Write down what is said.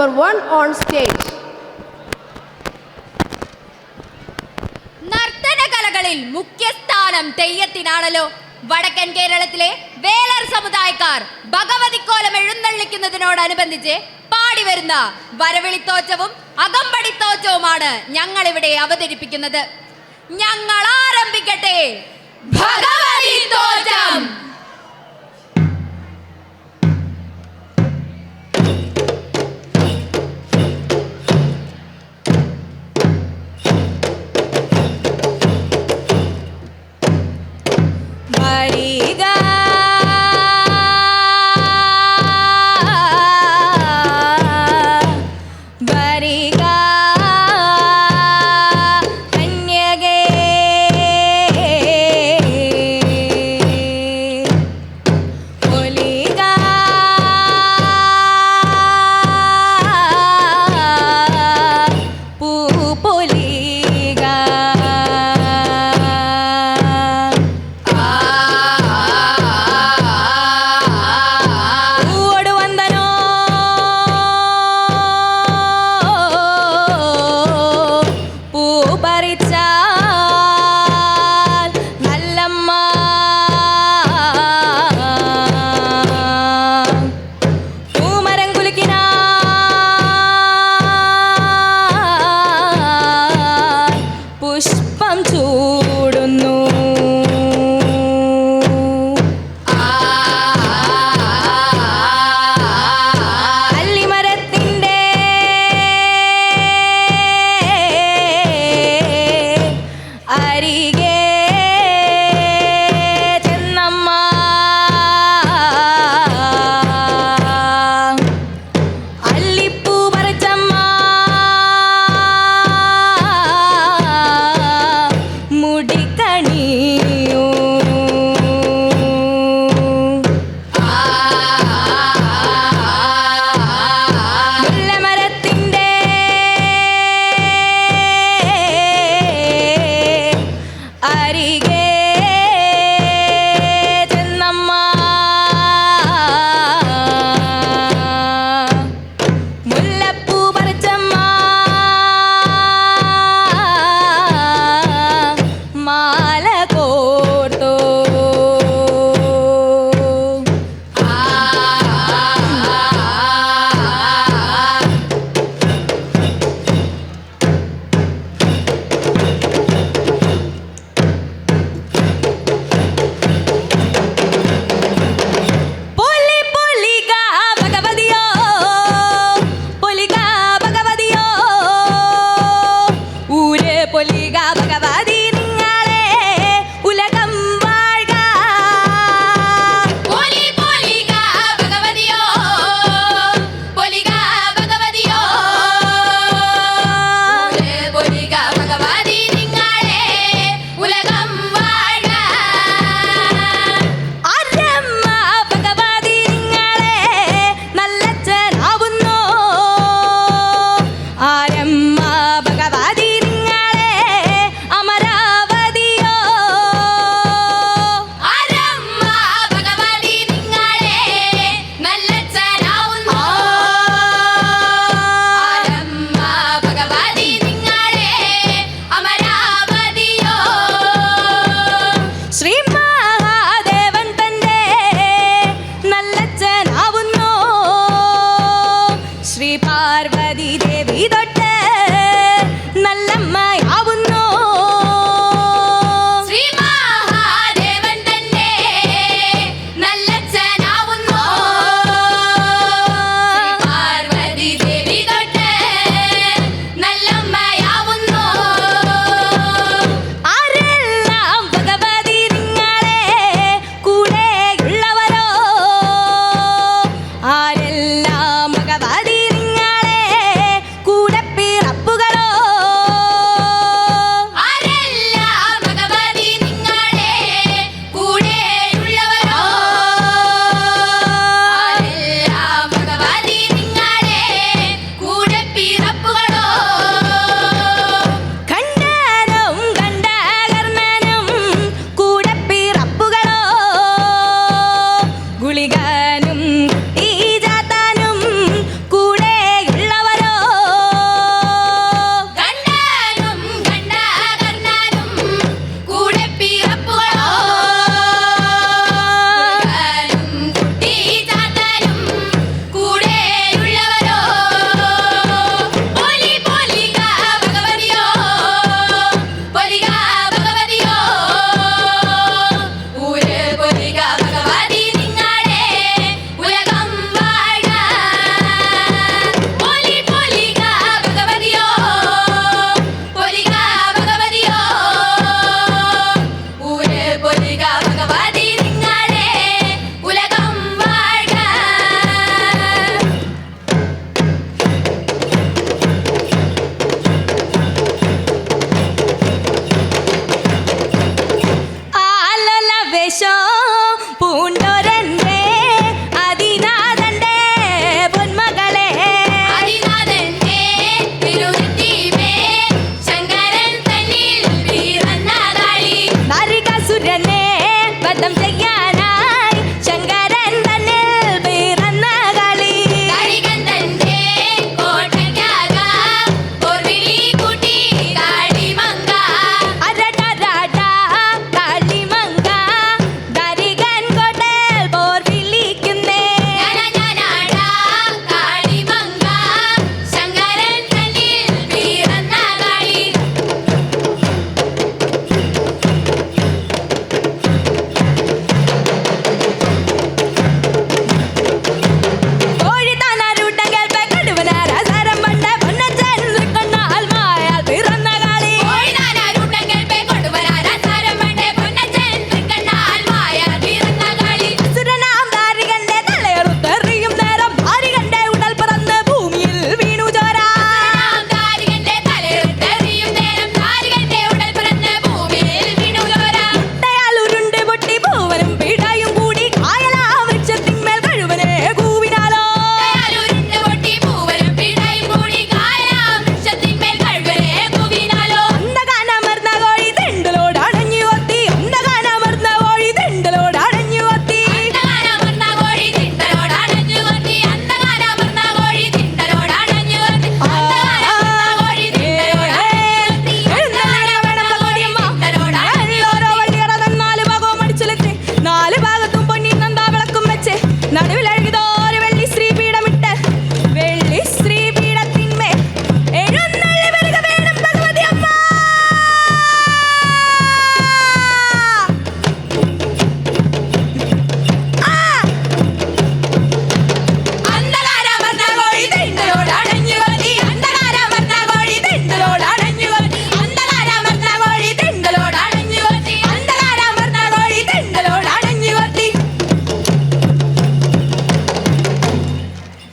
number one on stage. നർത്തന കലകളിൽ മുഖ്യസ്ഥാനം തെയ്യത്തിനാണല്ലോ. വടക്കൻ കേരളത്തിലെ വേലർ സമുദായക്കാർ ഭഗവതിക്കോലം എഴുന്നള്ളിക്കുന്നതിനോടനുബന്ധിച്ച് പാടി വരുന്ന വരവിളിത്തോച്ചവും അകമ്പടിത്തോച്ചവുമാണ് ഞങ്ങൾ ഇവിടെ അവതരിപ്പിക്കുന്നത്. ഞങ്ങൾ ആരംഭിക്കട്ടെ. ഭഗവതി തോറ്റം. हरे का ಹರಿಗೆ